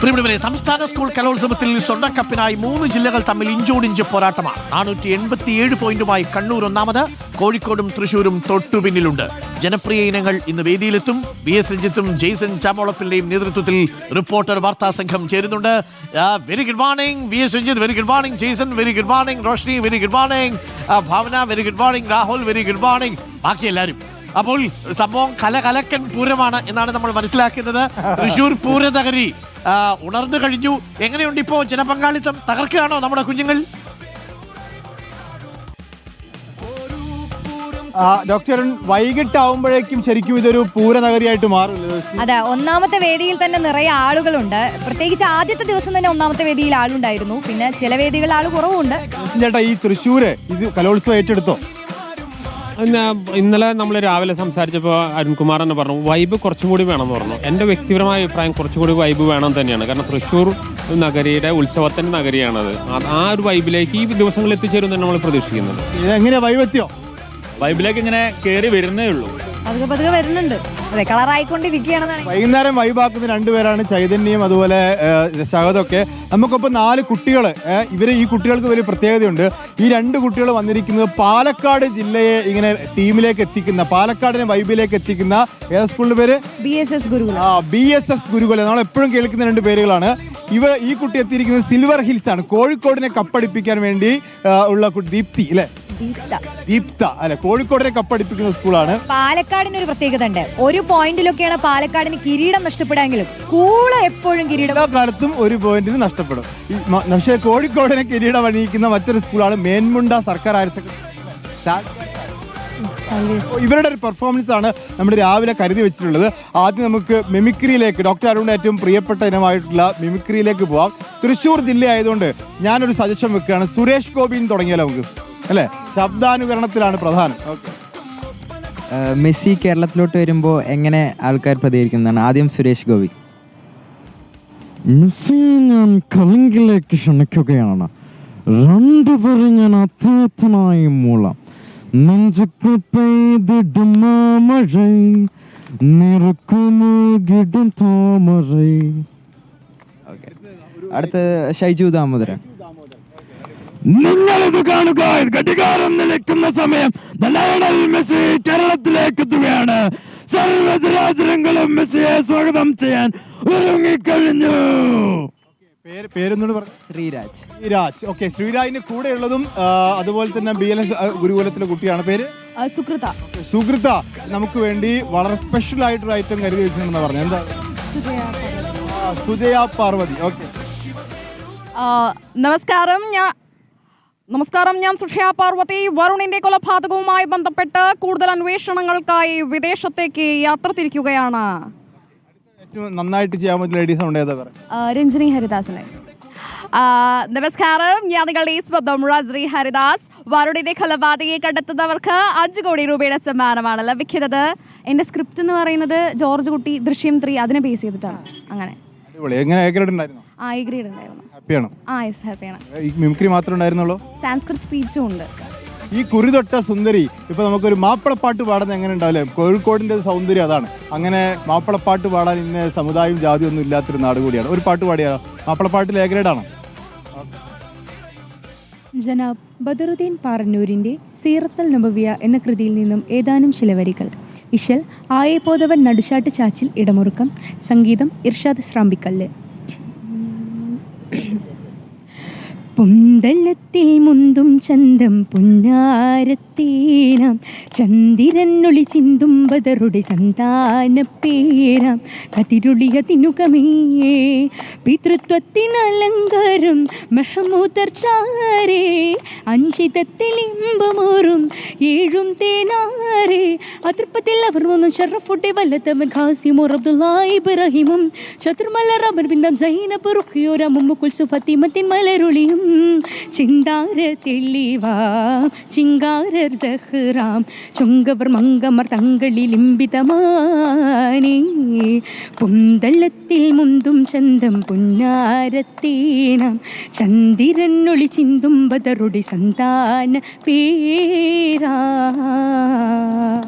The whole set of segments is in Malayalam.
പ്രിയപ്പെട്ടവരെ സംസ്ഥാന സ്കൂൾ കലോത്സവത്തിൽ സ്വർണക്കപ്പിനായി മൂന്ന് ജില്ലകൾ തമ്മിൽ ഇഞ്ചോടിഞ്ച് പോരാട്ടമാണ്. നാനൂറ്റി എൺപത്തിയേഴ് പോയിന്റുമായി കണ്ണൂർ ഒന്നാമത് കോഴിക്കോടും തൃശൂരും തൊട്ടുപിന്നിലുണ്ട് ജനപ്രിയ ഇനങ്ങൾ ഇന്ന് വേദിയിലെത്തും. വി എസ് രഞ്ജിത്തും ജെയ്സൺ ചാമോളപ്പിന്റെയും നേതൃത്വത്തിൽ റിപ്പോർട്ടർ വാർത്താ സംഘം ചേരുന്നുണ്ട്. Very good morning V S Ranjith very good morning Jaison very good morning Roshni very good morning Bhavana very good morning Rahul very good morning ബാക്കി എല്ലാവരും അപ്പോൾ സംഭവം കലകലക്കൻ പൂരമാണ് എന്നാണ് നമ്മൾ മനസ്സിലാക്കുന്നത്. തൃശൂർ പൂരനഗരി ആ, ഉണർന്നു കഴിഞ്ഞു. എങ്ങനെയുണ്ട് ഇപ്പോ ജനപങ്കാളിത്തം തകർക്കുകയാണോ നമ്മുടെ കുഞ്ഞുങ്ങൾ? ഡോക്ടർ അരുൺ വൈകിട്ടാവുമ്പോഴേക്കും ശരിക്കും ഇതൊരു പൂരനഗരിയായിട്ട് മാറും. അതെ ഒന്നാമത്തെ വേദിയിൽ തന്നെ നിറയെ ആളുകളുണ്ട്. പ്രത്യേകിച്ച് ആദ്യത്തെ ദിവസം തന്നെ ഒന്നാമത്തെ വേദിയിൽ ആളുണ്ടായിരുന്നു. പിന്നെ ചില വേദികളിൽ ആൾ കുറവുണ്ട് ചേട്ടാ ഈ തൃശ്ശൂര് ഇത് കലോത്സവം ഏറ്റെടുത്തോ? ഇന്നലെ നമ്മൾ രാവിലെ സംസാരിച്ചപ്പോൾ അരുൺകുമാർ തന്നെ പറഞ്ഞു വൈബ് കുറച്ചും കൂടി വേണമെന്ന് പറഞ്ഞു. എന്റെ വ്യക്തിപരമായ അഭിപ്രായം കുറച്ചും കൂടി വൈബ് വേണം തന്നെയാണ്. കാരണം തൃശ്ശൂർ നഗരിയുടെ ഉത്സവത്തിന്റെ നഗരിയാണത്. ആ ഒരു വൈബിലേക്ക് ഈ ദിവസങ്ങളിൽ എത്തിച്ചേരും തന്നെ നമ്മൾ പ്രതീക്ഷിക്കുന്നത് ഇത് വൈബ് എത്തിയോ വൈബിലേക്ക് ഇങ്ങനെ കയറി വരുന്നേ ഉള്ളൂ. പതുക്കെ പതുക്കെ വരുന്നുണ്ട്. അതെ കളറായിക്കൊണ്ടിരിക്കുകയാണെന്നാണ് വൈകുന്നേരം വൈബാക്കുന്ന രണ്ടുപേരാണ് ചൈതന്യം അതുപോലെ ശകതൊക്കെ നമുക്കൊപ്പം നാല് കുട്ടികൾ ഇവർ ഈ കുട്ടികൾക്ക് വലിയ പ്രത്യേകതയുണ്ട്. ഈ രണ്ട് കുട്ടികൾ വന്നിരിക്കുന്നത് പാലക്കാട് ജില്ലയെ ഇങ്ങനെ ടീമിലേക്ക് എത്തിക്കുന്ന പാലക്കാടിനെ വൈബിലേക്ക് എത്തിക്കുന്ന ഏത് സ്കൂളിന്റെ പേര്? ബി എസ് എസ് ഗുരുകുല. ആ ബി എസ് എസ് ഗുരുകുല. നമ്മൾ എപ്പോഴും കേൾക്കുന്ന രണ്ട് പേരുകളാണ്. ഇവ ഈ കുട്ടി എത്തിയിരിക്കുന്നത് സിൽവർ ഹിൽസ് ആണ്. കോഴിക്കോടിനെ കപ്പടിപ്പിക്കാൻ വേണ്ടി ഉള്ള ദീപ്തി അല്ലെ? ദീപ്ത. ദീപ്ത അല്ലെ? കോഴിക്കോടിനെ കപ്പടിപ്പിക്കുന്ന സ്കൂളാണ്. പാലക്കാടിന് ഒരു പ്രത്യേകത ഉണ്ട് ഒരു പോയിന്റിലൊക്കെയാണ് പാലക്കാടിന് കിരീടം നഷ്ടപ്പെടാമെങ്കിലും സ്കൂൾ എപ്പോഴും കിരീടം എല്ലാ കാലത്തും ഒരു പോയിന്റിന് നഷ്ടപ്പെടും. ഈ മ- പക്ഷേ കോഴിക്കോടിനെ കിരീടം അണിയിക്കുന്ന മറ്റൊരു സ്കൂളാണ് മേൻമുണ്ട സർക്കാർ ഹയർ സെക്കൻഡറി ഇവരുടെ ഒരു പെർഫോമൻസ് ആണ് നമ്മൾ രാവിലെ കരുതി വെച്ചിട്ടുള്ളത്. ആദ്യം നമുക്ക് മിമിക്രിയിലേക്ക് ഡോക്ടർ അരുണിന്റെ ഏറ്റവും പ്രിയപ്പെട്ട ഇനമായിട്ടുള്ള മിമിക്രിയിലേക്ക് പോവാം. തൃശ്ശൂർ ജില്ല ആയതുകൊണ്ട് ഞാനൊരു സജഷൻ വെക്കുകയാണ്. സുരേഷ് ഗോപിൻ തുടങ്ങിയാലോ നമുക്ക്? അല്ലെ? ശബ്ദാനുകരണത്തിലാണ് പ്രധാനം. ഓക്കെ. മെസ്സി കേരളത്തിലോട്ട് വരുമ്പോൾ എങ്ങനെ ആൾക്കാർ പ്രതികരിക്കുന്നതാണ്? ആദ്യം സുരേഷ് ഗോപി. മെസ്സിയെ ഞാൻ കളിങ്കിലേക്ക് ക്ഷണിക്കുകയാണ്. രണ്ടുപേരും ഞാൻ അദ്ദേഹത്തിനായി മൂളാം. നെഞ്ചുക്ക് പെയ്തിടും മഴ നിറക്കുമുകിടും താമര. അടുത്ത ഷൈജു ദാമോദരൻ. നിങ്ങളിത് കാണുക. ഘടികാരം നിലയ്ക്കുന്ന സമയം. ലയണൽ മെസ്സി കേരളത്തിലേക്ക് എത്തുകയാണ്. സർവരാജനങ്ങളും മെസ്സിയെ സ്വാഗതം ചെയ്യാൻ ഒരുങ്ങിക്കഴിഞ്ഞു. പേര് പേരെന്നോട് പറഞ്ഞു ശ്രീരാജ്. ശ്രീരാജ്. ഓക്കെ ശ്രീരാജിന്റെ കൂടെയുള്ളതും അതുപോലെ തന്നെ ബി എൽ എസ് ഗുരുകുലത്തിലെ കുട്ടിയാണ്. പേര്? സുകൃത. സുഹൃത്ത നമുക്ക് വേണ്ടി വളരെ സ്പെഷ്യൽ ആയിട്ടൊരു ഐറ്റം കരുതി വെച്ചിട്ടുണ്ടെന്ന് പറഞ്ഞു എന്താ? സുജയ പാർവതി. ഓക്കെ. നമസ്കാരം. ഞാൻ നമസ്കാരം ഞാൻ സുഷയ പാർവതി വരുണിന്റെ കൊലപാതകവുമായി ബന്ധപ്പെട്ട് കൂടുതൽ അന്വേഷണങ്ങൾക്കായി വിദേശത്തേക്ക് യാത്ര തിരിക്കുകയാണ്. നന്നായിട്ട് ചെയ്യാൻ പറ്റുന്ന ലേഡീസ് രഞ്ജിനി ഹരിദാസിനെ. നമസ്കാരം ഞാൻ നിങ്ങളുടെ സ്വന്തം രാജ്രീ ഹരിദാസ്. വരുണിന്റെ കൊലപാതകയെ കണ്ടെത്തുന്നവർക്ക് അഞ്ച് കോടി രൂപയുടെ സമ്മാനമാണ് ലഭിക്കുന്നത് എന്റെ സ്ക്രിപ്റ്റ് എന്ന് പറയുന്നത് ജോർജ് കുട്ടി ദൃശ്യം ത്രീ അതിനെ ബേസ് ചെയ്തിട്ടാണ്. അങ്ങനെ. അടിപൊളി. എങ്ങനെ ഉണ്ടായിരുന്നു? ആ ഈ ഗ്രേഡ് ഉണ്ടായിരുന്നു. ഹാപ്പിയാണ് ആ യെസ് ഹാപ്പിയാണ് ഈ മിമിക്രി മാത്രമേ ഉണ്ടായിരുന്നുള്ളൂ? സാൻസ്ക്രിറ്റ് സ്പീച്ചും ഉണ്ട്. ഈ കുറിതൊട്ട സുന്ദരി ഇപ്പൊ നമുക്കൊരു മാപ്പിളപ്പാട്ട് പാടുന്ന എങ്ങനെ ഉണ്ടാവില്ലേ? കോഴിക്കോടിന്റെ സൗന്ദര്യം അതാണ്. അങ്ങനെ മാപ്പിളപ്പാട്ട് പാടാൻ ഇന്ന സമുദായവും ജാതിയും ഒന്നും ഇല്ലാത്തൊരു നാട് കൂടിയാണ്. ഒരു പാട്ട് പാടിയാലോ? മാപ്പിളപ്പാട്ടിൽ ആണോ? ജനാബ് ബദറുദ്ദീൻ പാറന്നൂരിന്റെ സീറത്തൽ നബവിയ എന്ന കൃതിയിൽ നിന്നും ഏതാനും ചില വരികൾ ഇശൽ ആയപോതവൻ നടുശാട്ട് ചാച്ചിൽ ഇടമുറുക്കം സംഗീതം ഇർഷാദ് ശ്രാമ്പിക്കല്ല് പുന്തലത്തിൽ മുന്തും ചന്തം പുന്നാരത്തേനാം. ചന്ദിരനൊളി ചിന്തും ബദറുടെ സന്താന പേരാം കതിരുളിയ തിനുകമേ മെഹമൂദർ അലങ്കാരം ഇമ്പമോറും ഏഴും തേനാരേ അതിർപ്പത്തിൽ അവർ വന്നു ഷറഫുട്ടെ വല്ലത്തവൻ ഖാസിമോർ അബ്ദുള്ള ഇബ്രാഹിമും. ചതുർമല റബർ ബിന്ദം സൈനബ് റുഖിയോര കുൽസു സുഫത്തിമത്തിൻ മലരുളിയും. ചിന്താര തെളിവാ ചിങ്കാരർ സഹ്റാം. ചുങ്കവർ മങ്കമർ തങ്ങളിൽ ഇമ്പിതമാനേ പുന്തലത്തിൽ മുന്തും ചന്തം പുന്നാരത്തേനാം. ചന്ദിരനൊളി ചിന്തും ബദറുടെ സന്താന പേരാ.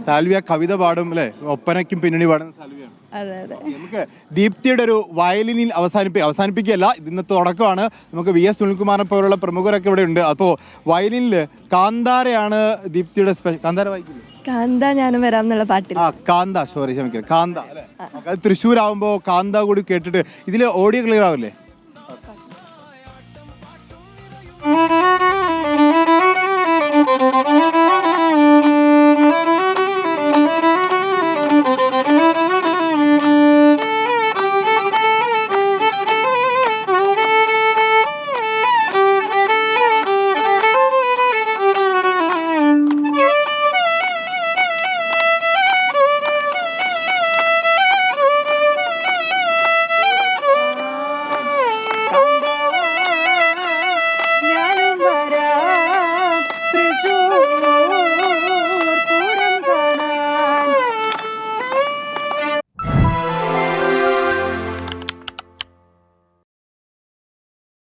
സാൽവിയ കവിത പാടും അല്ലെ? ഒപ്പനയ്ക്കും പിന്നണി പാടുന്ന സാൽവിയാണ് അതെ അതെ. നമുക്ക് ദീപ്തിയുടെ ഒരു വയലിനിൽ അവസാനിപ്പി അവസാനിപ്പിക്കുകയല്ല ഇന്നത്തെ തുടക്കമാണ്. നമുക്ക് വി എസ് സുനിൽകുമാറിനെ പോലുള്ള പ്രമുഖരൊക്കെ ഇവിടെ ഉണ്ട്. അപ്പോൾ വയലിനിൽ കാന്താരയാണ് ദീപ്തിയുടെ സ്പെഷ്യൽ കാന്താര വായിക്കില്ലേ? കാന്ത ഞാനും വരാം എന്നുള്ള പാട്ടിൽ. ആ കാന്ത സോറി ക്ഷമിക്കണം. കാന്ത അല്ലേ? അത് കാന്ത കൂടി കേട്ടിട്ട് ഇതിലെ ഓഡിയോ ക്ലിയർ ആവില്ലേ?